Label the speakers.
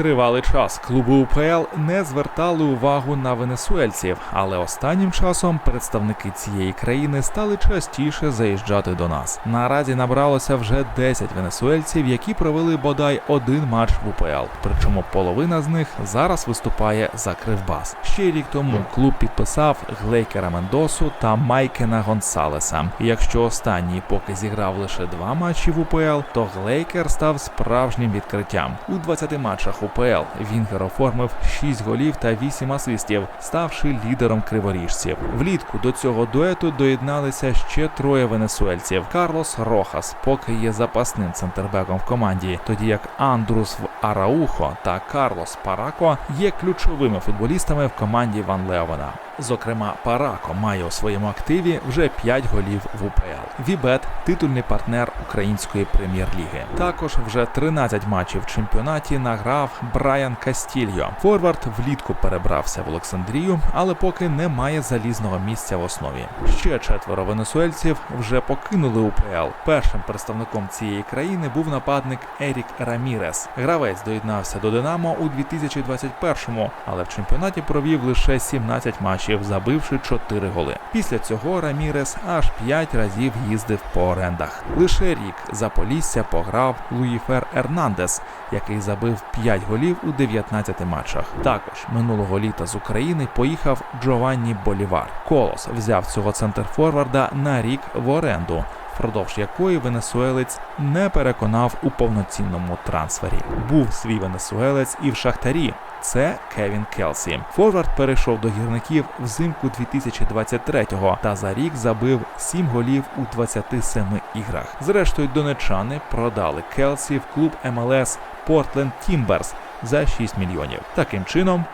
Speaker 1: Тривалий час клуби УПЛ не звертали увагу на венесуельців, але останнім часом представники цієї країни стали частіше заїжджати до нас. Наразі набралося вже 10 венесуельців, які провели бодай один матч в УПЛ. Причому половина з них зараз виступає за Кривбас. Ще рік тому клуб підписав Глейкера Мендосу та Майкена Гонсалеса. Якщо останній поки зіграв лише два матчі в УПЛ, то Глейкер став справжнім відкриттям. У 20 матчах УПЛ Вінгер оформив 6 голів та 8 асистів, ставши лідером криворіжців. Влітку до цього дуету доєдналися ще троє венесуельців. Карлос Рохас поки є запасним центрбеком в команді, тоді як Андрус в Араухо та Карлос Парако є ключовими футболістами в команді Ван Леовена. Зокрема, Парако має у своєму активі вже 5 голів в УПЛ. Вібет титульний партнер української прем'єр-ліги. Також вже 13 матчів в чемпіонаті награв Брайан Кастільо. Форвард влітку перебрався в Олександрію, але поки не має залізного місця в основі. Ще четверо венесуельців вже покинули УПЛ. Першим представником цієї країни був нападник Ерік Рамірес. Гравець доєднався до Динамо у 2021-му, але в чемпіонаті провів лише 17 матчів, забивши 4 голи. Після цього Рамірес аж 5 разів їздив по орендах. Лише рік за Полісся пограв Луїфер Ернандес, який забив 5 голів у 19 матчах. Також минулого літа з України поїхав Джованні Болівар. Колос взяв цього центрфорварда на рік в оренду. Впродовж якої венесуелець не переконав у повноцінному трансфері. Був свій венесуелець і в Шахтарі. Це Кевін Келсі. Форвард перейшов до гірників взимку 2023-го та за рік забив 7 голів у 27 іграх. Зрештою, донечани продали Келсі в клуб МЛС Портленд Тімберс за 6 мільйонів. Таким чином,